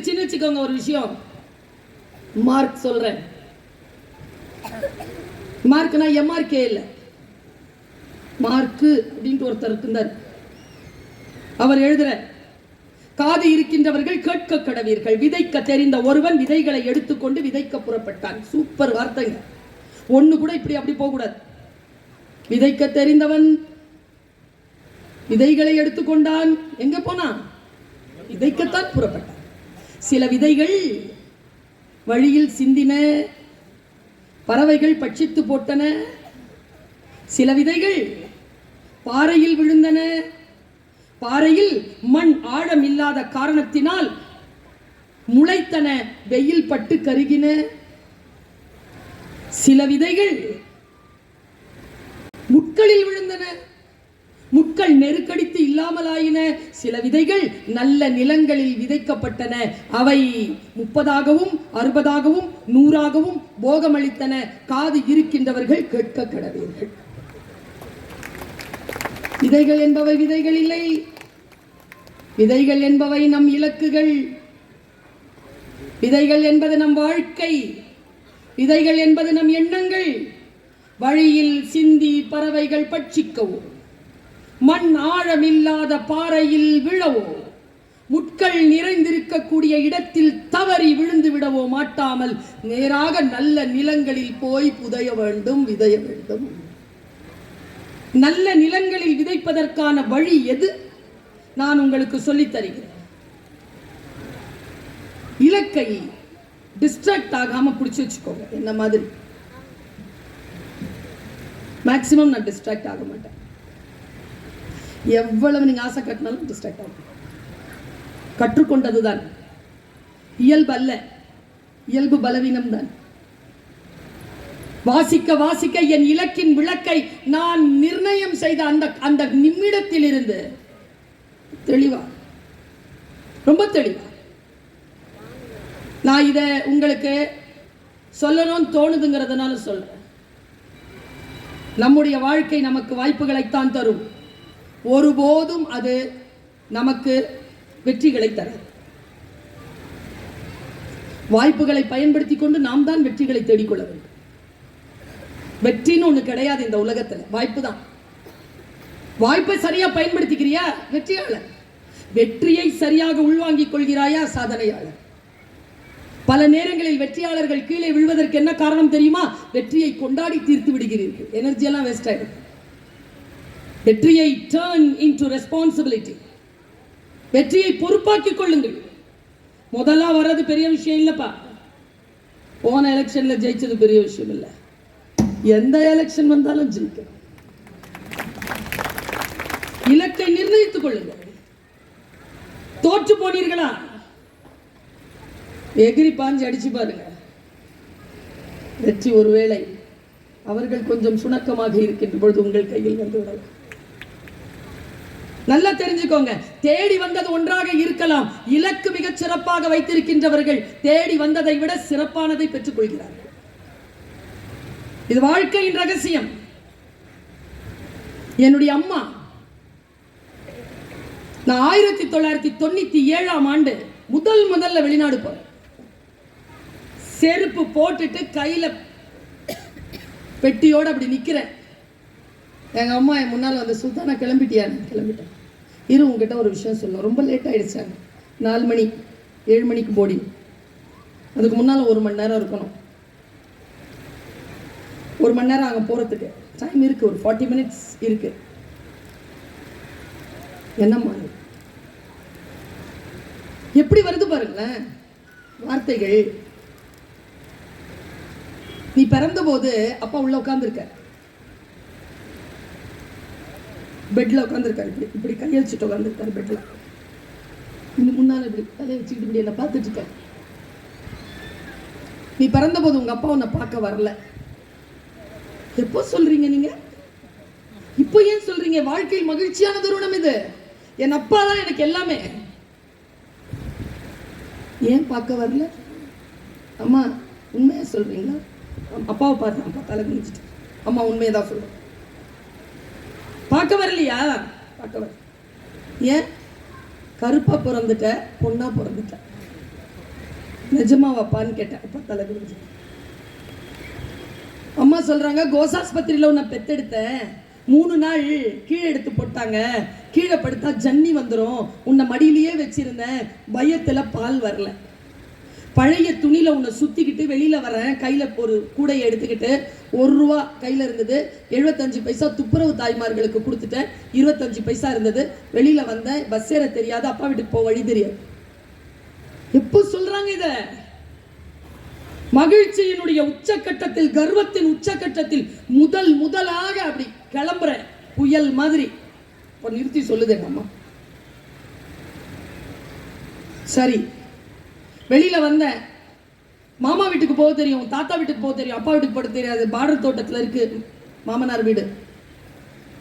புரிஞ்சிருச்சுன்னு வச்சுக்கோங்க ஒரு விஷயம். மார்க் சொல்றேன். மார்க்னா எம்ஆர்கே இல்லை. மார்க்கு அப்படின்ட்டு ஒருத்தர் இருந்தார். அவர் எழுதுற காது இருக்கின்றவர்கள் கேட்க கடவீர்கள். விதைக்க தெரிந்த ஒருவன் விதைகளை எடுத்துக்கொண்டு விதைக்க புறப்பட்டான். சூப்பர் வார்த்தைங்க. ஒண்ணு கூட இப்படி அப்படி போக கூடாது. விதைக்க தெரிந்தவன் விதைகளை எடுத்துக்கொண்டான். எங்க போனான்? விதைக்கத்தான் புறப்பட்டான். சில விதைகள் வழியில் சிந்தின பறவைகள் பட்சித்து போட்டன. சில விதைகள் பாறையில் விழுந்தன. பாறையில் மண் ஆழம் இல்லாத காரணத்தினால் முளைத்தன வெயில் பட்டு கருகின. சில விதைகள் முட்களில் விழுந்தன. முட்கள் நெருக்கடித்து இல்லாமலாயின. சில விதைகள் நல்ல நிலங்களில் விதைக்கப்பட்டன. அவை முப்பதாகவும் அறுபதாகவும் நூறாகவும் போகமளித்தன. காது இருக்கின்றவர்கள் கேட்க கடவீர்கள் விதைகள் என்பவை விதைகள் இல்லை. விதைகள் என்பவை நம் இலக்குகள். விதைகள் என்பது நம் வாழ்க்கை. விதைகள் என்பது நம் எண்ணங்கள். வழியில் சிந்தி பறவைகள் பட்சிக்கவும். மண் ஆழமில்லாத பாறையில் விழவோ? முட்கள் நிறைந்திருக்கக்கூடிய இடத்தில் தவறி விழுந்து விடவோ மாட்டாமல் நேராக நல்ல நிலங்களில் போய் புதைய வேண்டும் விதைய வேண்டும். நல்ல நிலங்களில் விதைப்பதற்கான வழி எது? நான் உங்களுக்கு சொல்லித் தருகிறேன் இலக்கை டிஸ்ட்ராக்ட் ஆகாம பிடிச்சி வச்சுக்கோங்க. என்ன மாதிரி? மேக்சிமம் நான் டிஸ்ட்ராக்ட் ஆக மாட்டேன். எவ்வளவு நீங்கள் ஆசை கட்டினாலும் டிஸ்ட்ராக்ட் ஆகும். கற்றுக்கொண்டதுதான். இயல்பு அல்ல. இயல்பு பலவீனம் தான். வாசிக்க வாசிக்க என் இலக்கின் விளக்கை நான் நிர்ணயம் செய்த அந்த அந்த நிமிடத்தில் இருந்து தெளிவா. ரொம்ப தெளிவா. நான் இதை உங்களுக்கு சொல்லணும்னு தோணுதுங்கிறதுனால சொல்றேன். நம்முடைய வாழ்க்கை நமக்கு வாய்ப்புகளைத்தான் தரும். ஒருபோதும் அது நமக்கு வெற்றிகளை தராது. வாய்ப்புகளை பயன்படுத்தி கொண்டு நாம் தான் வெற்றிகளை தேடிக்கொள்ள வேண்டும். வெற்றின்னு ஒண்ணு கிடையாது இந்த உலகத்துல. வாய்ப்பு தான். வாய்ப்பை சரியா பயன்படுத்திக்கிறியா? வெற்றியாளர். வெற்றியை சரியாக உள்வாங்கிக் கொள்கிறாயா? சாதனையாளர். பல நேரங்களில் வெற்றியாளர்கள் கீழே விழுவதற்கு என்ன காரணம் தெரியுமா? வெற்றியை கொண்டாடி தீர்த்து விடுகிறீர்கள். எனர்ஜி எல்லாம் வேஸ்ட் ஆயிடும். வெற்றியை டேர்ன் இன்டு ரெஸ்பான்சிபிலிட்டி வெற்றியை பொறுப்பாக்கிக் கொள்ளுங்கள். முதலா வர்றது பெரிய விஷயம் இல்லப்பா. போன எலெக்ஷன்ல ஜெயிச்சது பெரிய விஷயம் இல்ல. எந்த எலெக்ஷன் வந்தாலும் ஜெயிக்கணும் இலக்கை நிர்ணயித்துக் கொள்ளுங்கள். தோற்று போனீர்களா? எகிரி பாஞ்சு அடிச்சு பாருங்க. வெற்றி ஒருவேளை அவர்கள் கொஞ்சம் சுணக்கமாக இருக்கின்ற பொழுது உங்கள் கையில் வந்துவிடலாம் நல்லா தெரிஞ்சுக்கோங்க. தேடி வந்தது ஒன்றாக இருக்கலாம். இலக்கு மிகச் சிறப்பாக வைத்திருக்கின்றவர்கள் தேடி வந்ததை விட சிறப்பானதை பெற்றுக் கொள்கிறார்கள் இது வாழ்க்கையின் ரகசியம். என்னுடைய அம்மா நான் ஆயிரத்தி தொள்ளாயிரத்தி தொண்ணூத்தி ஏழாம் ஆண்டு முதல் முதல்ல வெளிநாடு போறேன் செருப்பு போட்டுட்டு கையில பெட்டியோட அப்படி நிக்கிறேன். எங்க அம்மா என் முன்னால் வந்து சுல்தானா கிளம்பிட்டியா? கிளம்பிட்டேன். இரு உங்ககிட்ட ஒரு விஷயம் சொல்லணும். ரொம்ப லேட் ஆயிடுச்சாங்க நாலு மணி ஏழு மணிக்கு போர்டிங் அதுக்கு முன்னால் ஒரு மணி நேரம் இருக்கணும். ஒரு மணி நேரம் அங்கே போகிறதுக்கு டைம் இருக்குது ஒரு ஃபார்ட்டி மினிட்ஸ் இருக்குது என்னம்மா எப்படி வருது பாருங்களேன். வார்த்தைகள். நீ பிறந்தபோது அப்பா உள்ள உட்காந்துருக்க பெட்டில் உட்காந்துருக்காரு இப்படி இப்படி கையடிச்சுட்டு உட்காந்துருக்காரு பெட்ல இன்னும் முன்னால் இப்படி தலையை வச்சுக்கிட்டு இப்படி என்ன பார்த்துட்டு இருக்க. நீ பிறந்தபோது உங்கள் அப்பா உன்னை பார்க்க வரல. எப்போ சொல்றீங்க நீங்க? இப்போ ஏன் சொல்றீங்க? வாழ்க்கையில் மகிழ்ச்சியான தருணம் இது. என் அப்பா தான் எனக்கு எல்லாமே. ஏன் பார்க்க வரல? அம்மா உண்மையா சொல்றீங்களா? அப்பாவை பார்த்தேன் அப்பா தலை குனிச்சிட்டு அம்மா உண்மையை தான் சொல்றேன் பார்க்க வரலையா? பார்க்க வர. ஏன்? கருப்பாக பிறந்துட்ட பொண்ணா பிறந்துட்ட. நிஜமாவாப்பான்னு கேட்டேன். அப்போ தலை குடிஞ்சு அம்மா சொல்கிறாங்க கோசாஸ்பத்திரியில் உன்னை பெத்தெடுத்தேன். மூணு நாள் கீழே எடுத்து போட்டாங்க. கீழே படுத்தா ஜன்னி வந்துடும் உன்னை மடியிலேயே வச்சிருந்தேன். பயத்தில் பால் வரல. பழைய துணியில உன்னை சுத்திக்கிட்டு வெளியில வரேன் கையில ஒரு கூடையை எடுத்துக்கிட்டு ஒரு ரூபா கையில இருந்தது. எழுபத்தஞ்சு பைசா துப்புரவு தாய்மார்களுக்கு கொடுத்துட்டேன். இருபத்தஞ்சு பைசா இருந்தது. வெளியில வந்தேன். பஸ் ஏற தெரியாது. அப்பா வீட்டுக்கு போக வழி தெரியாது. எப்போ சொல்றாங்க இதை? மகிழ்ச்சியினுடைய உச்சக்கட்டத்தில் கர்வத்தின் உச்சக்கட்டத்தில் முதல் முதலாக அப்படி கிளம்புறேன் புயல் மாதிரி. இப்போ நிறுத்தி சொல்லுது அம்மா. சரி. வெளியில் வந்தேன். மாமா வீட்டுக்கு போக தெரியும் தாத்தா வீட்டுக்கு போக தெரியும் அப்பா வீட்டுக்கு போக தெரியாது பார்டர் தோட்டத்தில் இருக்கு மாமனார் வீடு.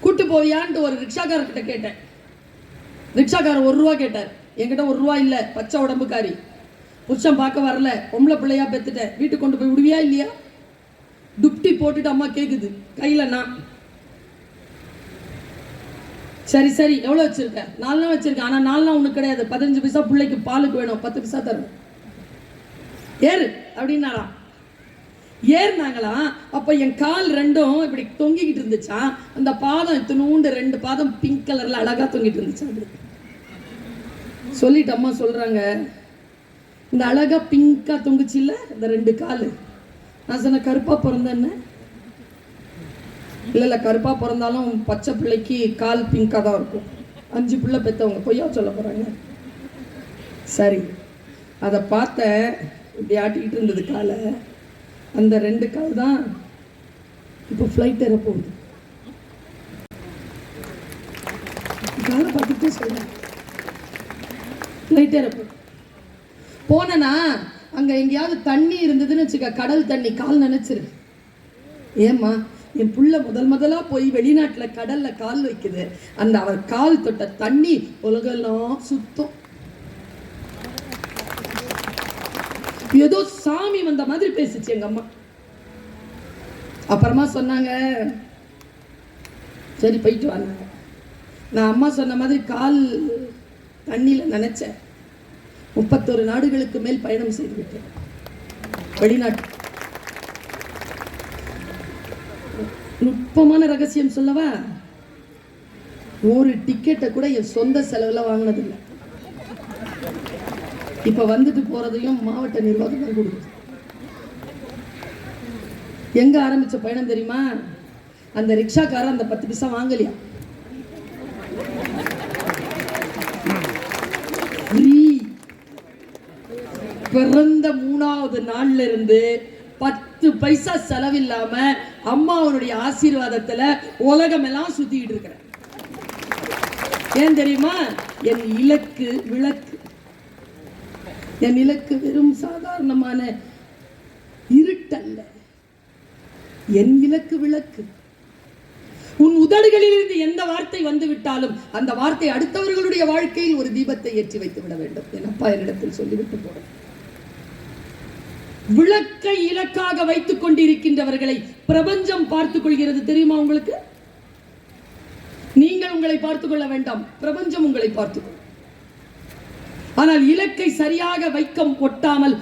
கூட்டு போவியான்ட்டு ஒரு ரிக்ஷாக்காரர்கிட்ட கேட்டேன். ரிக்ஷாக்காரர் ஒரு ரூபா கேட்டார். என்கிட்ட ஒரு ரூபா இல்லை பச்சை உடம்புக்காரி. புருஷன் பார்க்க வரல பொம்பளை பிள்ளையா பெத்துட்டேன். வீட்டுக்கு கொண்டு போய் விடுவியா இல்லையா? துப்டி போட்டுட்டு அம்மா கேட்குது கையில் நான். சரி சரி எவ்வளோ வச்சுருக்கேன் நாலு நாள் ஆனால் நாலு நாள் கிடையாது. பதினஞ்சு பைசா பிள்ளைக்கு பாலுக்கு வேணும் பத்து பைசா தரணும். ஏறு அப்படின்னாராம். ஏறினாங்களாம் அப்போ என் கால் ரெண்டும் இப்படி தொங்கிக்கிட்டு இருந்துச்சா? அந்த பாதம் இத்தினூண்டு ரெண்டு பாதம் பிங்க் கலர்ல அழகா தொங்கிட்டு இருந்துச்சு? சொல்லிட்டு அம்மா சொல்றாங்க இந்த அழகா பிங்கா தொங்குச்சு இல்ல இந்த ரெண்டு கால்? நான் சொன்ன கருப்பா பிறந்தேன்னு இல்ல இல்ல கருப்பா பிறந்தாலும் பச்சை பிள்ளைக்கு கால் பிங்காக தான் இருக்கும். அஞ்சு பிள்ளை பெத்தவங்க பொய்யா சொல்ல போறாங்க? சரி அதை பார்த்தேன் இப்படி ஆட்டிக்கிட்டு இருந்தது காலை அந்த ரெண்டு கால் தான் இப்போ ஃப்ளைட் ஏற போகுது. காலை பார்த்துட்டு சொல்கிறேன் ஃப்ளைட் ஏற போகுது. போனேனா அங்க எங்கேயாவது தண்ணி இருந்ததுன்னு வச்சுக்க கடல் தண்ணி கால் நினைச்சிரு. ஏம்மா என் புள்ள முதல் முதலா போய் வெளிநாட்டுல கடல்ல கால் வைக்குது. அந்த அவர் கால் தொட்ட தண்ணி உலகெல்லாம் சுத்தம். ஏதோ சாமி வந்த மாதிரி பேசிச்சு எங்க அம்மா. அப்புறமா சொன்னாங்க சரி போயிட்டு வாங்க. நான் அம்மா சொன்ன மாதிரி கால் தண்ணியில் நினைச்சேன். முப்பத்தொரு நாடுகளுக்கு மேல் பயணம் செய்து விட்டேன் வெளிநாட்டு. நுட்பமான ரகசியம் சொல்லவா? ஒரு டிக்கெட்டை கூட என் சொந்த செலவில் வாங்கினதில்லை. இப்ப வந்துட்டு போறதையும் மாவட்ட நிர்வாகம் தான் கொடுக்குது. எங்க ஆரம்பிச்ச பயணம் தெரியுமா? அந்த ரிக்ஷாக்காரன் அந்த பத்து பைசா வாங்கலையா? பிறந்த மூணாவது நாள்ல இருந்து பத்து பைசா செலவில்லாம அம்மாவனுடைய ஆசீர்வாதத்துல உலகம் எல்லாம் சுத்திட்டு இருக்கிறேன் ஏன் தெரியுமா? என் இலக்கு விளக்கு என் இலக்கு வெறும் சாதாரணமான இருட்டல்ல. என் இலக்கு விளக்கு. உன் உதடுகளில் இருந்து எந்த வார்த்தை வந்துவிட்டாலும் அந்த வார்த்தை அடுத்தவர்களுடைய வாழ்க்கையில் ஒரு தீபத்தை ஏற்றி வைத்து விட வேண்டும். என் அப்பா என்னிடத்தில் சொல்லிவிட்டு போறேன் விளக்கை இலக்காக வைத்துக் கொண்டிருக்கின்றவர்களை பிரபஞ்சம் பார்த்துக் கொள்கிறது தெரியுமா உங்களுக்கு? நீங்கள் உங்களை பார்த்துக் கொள்ள வேண்டாம். பிரபஞ்சம் உங்களை பார்த்துக் கொள்ளும். ஆனால் இலக்கை சரியாக வைக்கம் ஒட்டாமல்